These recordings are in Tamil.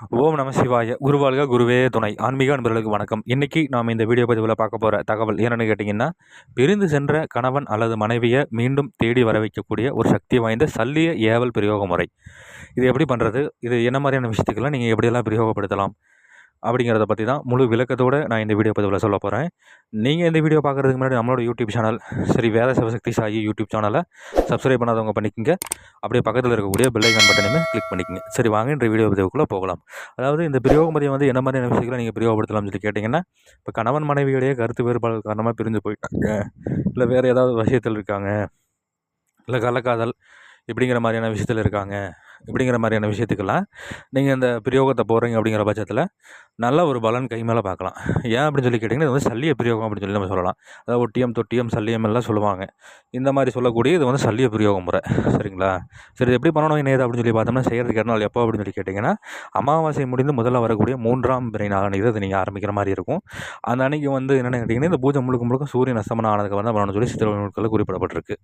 ஓம் நம சிவாய. குருவாழ்க குருவே துணை. ஆன்மீக அன்பர்களுக்கு வணக்கம். இன்னைக்கு நாம் இந்த வீடியோ பதிவில் பார்க்க போகிற தகவல் என்னென்னு கேட்டிங்கன்னா பிரிந்து சென்ற கணவன் அல்லது மனைவியை மீண்டும் தேடி வர வைக்கக்கூடிய ஒரு சக்தி வாய்ந்த சல்லிய ஏவல் பிரயோக முறை இது எப்படி பண்ணுறது இது என்ன மாதிரியான விஷயத்துக்கெல்லாம் நீங்கள் எப்படியெல்லாம் பிரயோகப்படுத்தலாம்? அப்படிங்கிறத பற்றி தான் முழு விளக்கத்தோடு நான் இந்த வீடியோ பதிவில் சொல்ல போகிறேன் நீங்கள் இந்த வீடியோ பார்க்குறதுக்கு முன்னாடி நம்மளோட யூடியூப் சேனல் சரி வேத சிவசக்தி சாயி யூடியூப் சேனலை சப்ஸ்கிரைப் பண்ணாதவங்க பண்ணிக்கோங்க. அப்படியே பக்கத்தில் இருக்கக்கூடிய பெல்லைக்கன் பட்டனையுமே கிளிக் பண்ணிக்கோங்க. சரி வாங்க இந்த வீடியோ பதிவுக்குள்ளே போகலாம். அதாவது இந்த பிரயோகமதியை வந்து என்ன மாதிரியான விஷயங்களை நீங்கள் பிரயோகப்படுத்தலாம்னு சொல்லி கேட்டிங்கன்னா இப்போ கணவன் மனைவியுடைய கருத்து வேறுபாடு காரணமாக பிரிஞ்சு போயிட்டாங்க. இல்லை வேறு ஏதாவது விஷயத்தில் இருக்காங்க. இல்லை கள்ளக்காதல் இப்படிங்கிற மாதிரியான விஷயத்தில் இருக்காங்க. இப்படிங்கிற மாதிரியான விஷயத்துக்கெல்லாம் நீங்கள் இந்த பிரயோகத்தை போடுறீங்க அப்படிங்கிற பட்சத்தில் நல்ல ஒரு பலன் கை மேலே பார்க்கலாம். ஏன் அப்படின்னு சொல்லி கேட்டிங்கன்னா இது வந்து சல்லிய பிரயோகம் அப்படின்னு சொல்லி நம்ம சொல்லலாம். அதாவது ஒட்டியம் தொட்டியம் சல்லியம் எல்லாம் சொல்லுவாங்க. இந்த மாதிரி சொல்லக்கூடிய இது வந்து சல்லிய பிரயோகம் முறை. சரிங்களா? சரி எப்படி பண்ணணும் என்ன அப்படின்னு சொல்லி பார்த்தோம்னா செய்கிறதுக்கு நாள் எப்போ அப்படின்னு சொல்லி கேட்டிங்கன்னா அமாவாசை முடிந்து முதல்ல வரக்கூடிய மூன்றாம் பிறை நாளானது அது நீங்கள் ஆரம்பிக்கிற மாதிரி இருக்கும். அந்த அன்னைக்கு வந்து என்னென்னு கேட்டிங்கன்னா இந்த பூஜை முழுக்க முழுக்க சூரியன் அஸ்தமனம் ஆனதுக்கு வந்து பண்ணணும்னு சொல்லி சித்திர நூல்களில் குறிப்பிடப்பட்டிருக்கு.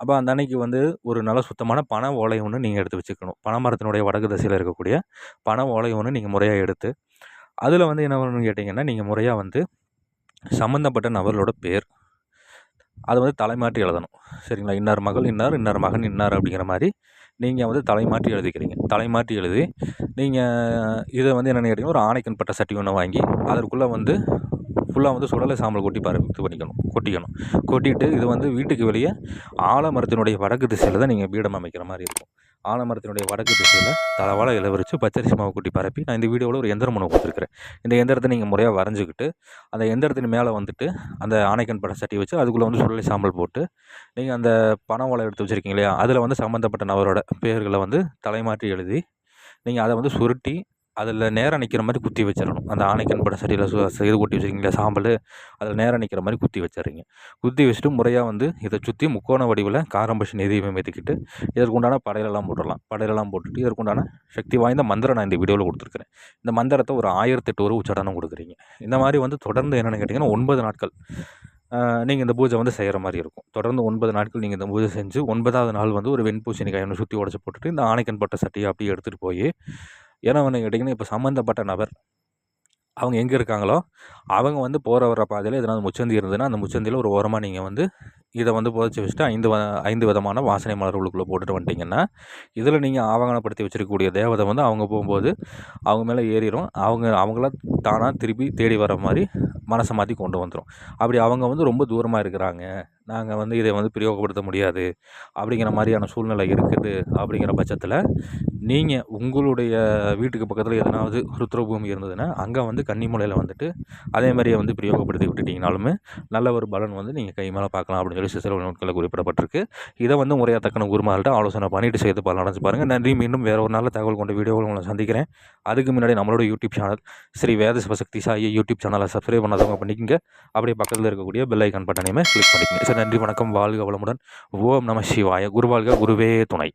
அப்போ அந்த அன்னைக்கு வந்து ஒரு நல்ல சுத்தமான பண ஓலை ஒன்று நீங்கள் எடுத்து வச்சுக்கணும். பனைமரத்தினுடைய வடக்கு திசையில் இருக்கக்கூடிய பனை ஓலை ஒன்று நீங்கள் முறையாக எடுத்து அதில் வந்து என்ன பண்ணணும்னு கேட்டிங்கன்னா நீங்கள் முறையாக வந்து சம்மந்தப்பட்ட நபர்களோட பேர் அது வந்து தலைமாற்றி எழுதணும். சரிங்களா? இன்னார் மகள் இன்னார் இன்னார் மகன் இன்னார் அப்படிங்கிற மாதிரி நீங்கள் வந்து தலைமாற்றி எழுதிக்கிறீங்க. தலைமாற்றி எழுதி நீங்கள் இதை வந்து என்னென்னு கேட்டிங்கன்னா ஒரு ஆணைக்கன் பட்ட சட்டி ஒன்று வாங்கி அதற்குள்ளே வந்து ஃபுல்லாக வந்து சுடலை சாம்பல் கொட்டி பர இது பண்ணிக்கணும் கொட்டிக்கணும். கொட்டிட்டு இது வந்து வீட்டுக்கு வெளியே ஆலமரத்தினுடைய வடக்கு திசையில் தான் நீங்கள் பீடம் அமைக்கிற மாதிரி இருக்கும். ஆலமரத்தினுடைய வடக்கு திசையில் தளவாழ இளவரிச்சு பச்சரிசி மாவு கூட்டி பரப்பி நான் இந்த வீடியோவில் ஒரு எந்திரம் ஒன்று கொடுத்துருக்குறேன். இந்த எந்திரத்தை நீங்கள் முறையாக வரைஞ்சிக்கிட்டு அந்த எந்திரத்தின் மேலே வந்துட்டு அந்த ஆணைக்கன் படம் சட்டி வச்சு அதுக்குள்ளே வந்து சுழலி சாம்பல் போட்டு நீங்கள் அந்த பண ஓலை எடுத்து வச்சுருக்கீங்க இல்லையா? அதில் வந்து சம்மந்தப்பட்ட நபரோட பேர்களை வந்து தலைமாற்றி எழுதி நீங்கள் அதை வந்து சுருட்டி அதில் நேரம் நிற்கிற மாதிரி குத்தி வச்சிடணும். அந்த ஆணைக்கன் படம் சரியில் சு இது கொட்டி வச்சுருக்கீங்களா சாம்பல் அதில் நேரம் நிற்கிற மாதிரி குத்தி வச்சிடுறீங்க. குத்தி வச்சுட்டு முறையாக வந்து இதை சுற்றி முக்கோண வடிவில் காரம்பஷி நெறியை மெதுக்கிட்டு இதற்குண்டான படையிலெல்லாம் போட்டுடலாம். படையிலெல்லாம் போட்டுட்டு இதற்குண்டான சக்தி வாய்ந்த மந்திரம் நான் இந்த வீடியோவில் கொடுத்துருக்குறேன். இந்த மந்திரத்தை ஒரு ஆயிரத்தெட்டு ஒரு உச்சடனம் கொடுக்குறீங்க. இந்த மாதிரி வந்து தொடர்ந்து என்னென்னு கேட்டிங்கன்னா ஒன்பது நாட்கள். நீங்கள் இந்த பூஜை வந்து செய்கிற மாதிரி இருக்கும். தொடர்ந்து ஒன்பது நாட்கள் நீங்கள் இந்த பூஜை செஞ்சு ஒன்பதாவது நாள் வந்து ஒரு வெண்பூசணிக்காய் ஒன்று சுற்றி உடச்சி போட்டுட்டு இந்த ஆணைக்கன் பட்ட சட்டியை அப்படியே எடுத்துகிட்டு போய் ஏன்னா வந்து கேட்டிங்கன்னா இப்போ சம்மந்தப்பட்ட நபர் அவங்க எங்கே இருக்காங்களோ அவங்க வந்து போகிற வர பாதையில் எதனால் முச்சந்தி இருந்ததுன்னா அந்த முச்சந்தியில் ஒரு ஓரமாக நீங்கள் வந்து இதை வந்து புதைச்சி வச்சுட்டு ஐந்து வ ஐந்து விதமான வாசனை மலர்களுக்குள்ளே போட்டுட்டு வந்துட்டிங்கன்னா இதில் நீங்கள் ஆவகனப்படுத்தி வச்சிருக்கக்கூடிய தேவதை வந்து அவங்க போகும்போது அவங்க மேலே ஏறிடும் அவங்க அவங்கள தானாக திருப்பி தேடி வர மாதிரி மனசை மாற்றி கொண்டு வந்துடும் அப்படி அவங்க வந்து ரொம்ப தூரமாக இருக்கிறாங்க. நாங்கள் வந்து இதை வந்து பிரயோகப்படுத்த முடியாது. அப்படிங்கிற மாதிரியான சூழ்நிலை இருக்குது அப்படிங்கிற பட்சத்தில் நீங்கள் உங்களுடைய வீட்டுக்கு பக்கத்தில் எதனாவது ருத்ரபூமி இருந்ததுன்னா அங்கே வந்து கன்னிமலையில் வந்துட்டு அதே மாதிரியே வந்து பிரயோகப்படுத்தி விட்டுட்டிங்கனாலுமே நல்ல ஒரு பலன் வந்து நீங்கள் கை மேலே பார்க்கலாம் அப்படின்னு சொல்லி சிசிர நோட்களில் குறிப்பிடப்பட்டிருக்கு. இதை வந்து முறையாக தக்கன குருமார்கிட்ட ஆலோசனை பண்ணிட்டு செய்து பலன் அடைஞ்சு பாருங்கள் நன்றி. மீண்டும் வேறு ஒரு நல்ல தகவல் கொண்ட வீடியோவில் உங்களை சந்திக்கிறேன். அதுக்கு முன்னாடி நம்மளோட YouTube channel Sri Veda Sivasakthi Sai YouTube சேனலை சப்ஸ்கிரைப் பண்ணாதவங்க பண்ணிக்கங்க. அப்படியே பக்கத்தில் இருக்கக்கூடிய பெல் ஐக்கான் பட்டனையுமே கிளிக் பண்ணிக்கங்க. சரி நன்றி. வணக்கம். வாழ்க வளமுடன். ஓம் நம சிவாய. குருவாழ்க குருவே துணை.